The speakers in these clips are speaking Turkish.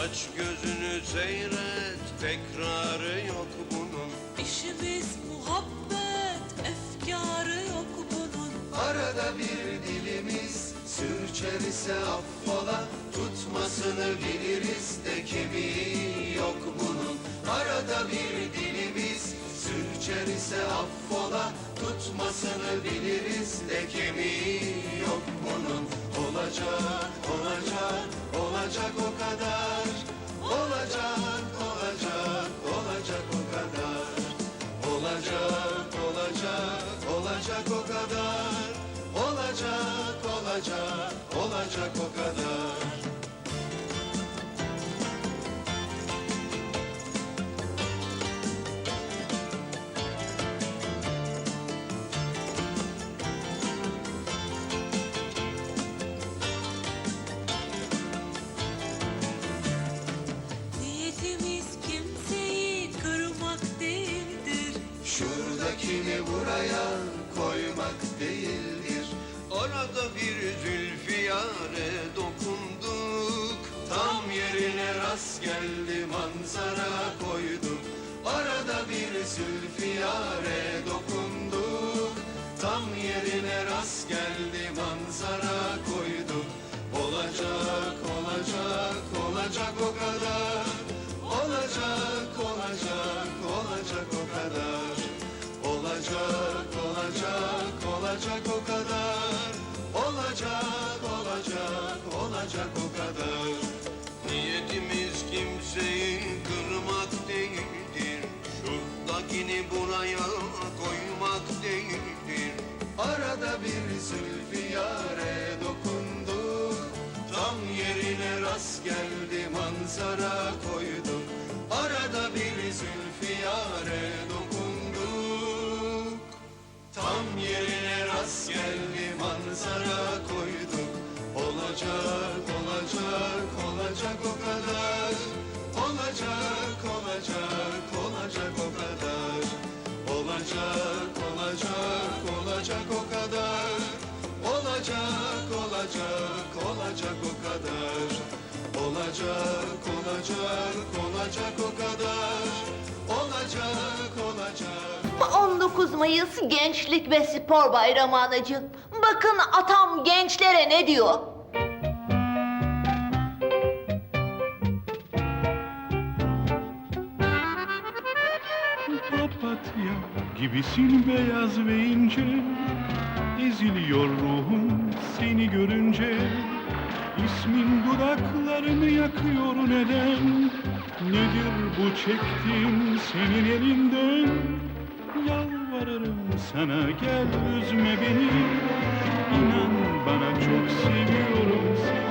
Aç gözünü seyret. Tekrarı yok bunun. İşimiz muhabbet, efkarı yok bunun. Arada bir dilimiz sürçer ise affola. Tutmasını biliriz de kemiği yok bunun. Arada bir dilimiz sürçer ise affola. Tutmasını biliriz de kemiği Olacak, olacak, o kadar. Şuradakini buraya koymak değildir. Arada bir zülfiyare dokunduk Tam yerine rast geldi manzara koyduk. Geldi manzara koyduk. Arada bir zülfiyare dokunduk. Tam yerine rast geldi manzara koyduk. Olacak, olacak, olacak o kadar. Olacak, olacak, olacak o kadar. Olacak, olacak, olacak o kadar. Olacak, olacak, olacak o kadar Olacak, olacak, olacak o kadar Olacak, olacak 19 Mayıs Gençlik ve Spor Bayramı anacığım. Bakın atam gençlere ne diyor? Papatya gibisin beyaz ve ince Eziliyor ruhum seni görünce İsmin dudaklarımı yakıyor neden? Nedir bu çektiğim senin elinden? Yalvarırım sana gel üzme beni. İnan bana çok seviyorum seni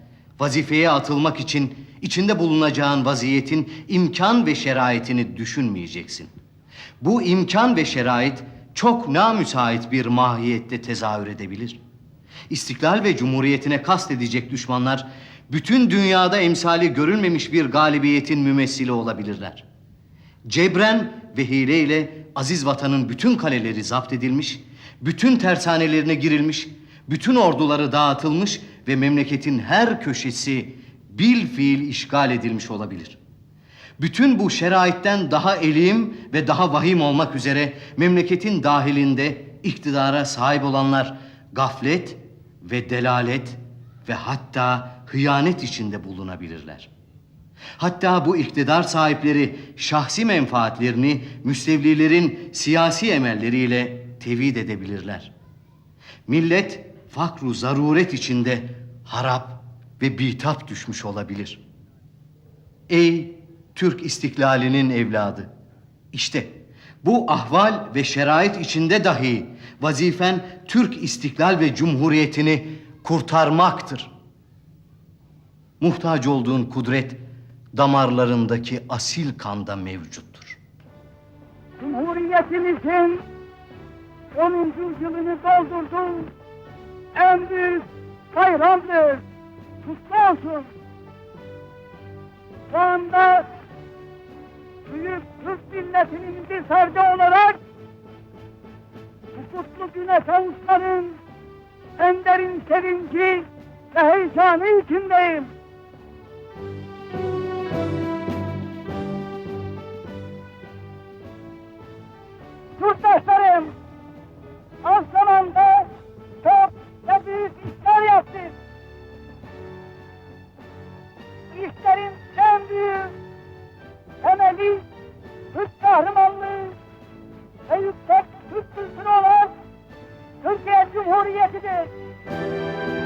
vazifeye atılmak için içinde bulunacağın vaziyetin imkan ve şeraitini düşünmeyeceksin. Bu imkan ve şerait çok namüsait bir mahiyette tezahür edebilir. İstiklal ve cumhuriyetine kast edecek düşmanlar, bütün dünyada emsali görülmemiş bir galibiyetin mümessili olabilirler. Cebren ve hileyle aziz vatanın bütün kaleleri zapt edilmiş, bütün tersanelerine girilmiş, bütün orduları dağıtılmış ve memleketin her köşesi bil fiil işgal edilmiş olabilir. Bütün bu şeraitten daha elim ve daha vahim olmak üzere memleketin dahilinde iktidara sahip olanlar gaflet ve delalet ve hatta hıyanet içinde bulunabilirler. Hatta bu iktidar sahipleri şahsi menfaatlerini müstevlilerin siyasi emelleriyle tevhid edebilirler. Millet fakru zaruret içinde harap ve bitap düşmüş olabilir. Ey Türk istiklalinin evladı! İşte bu ahval ve şerait içinde dahi vazifen Türk istiklal ve cumhuriyetini kurtarmaktır. Muhtaç olduğun kudret damarlarındaki asil kanda mevcuttur. Cumhuriyetimizin 10. yılını doldurdum. En büyük bayramdır. Kutlu olsun. Şu anda büyük Türk milletinin bir ferdi olarak kutlu güne kavuşmanın en derin sevinci ve heyecanı içindeyim. Yurttaşlarım, az zamanda Cumhuriyetidir.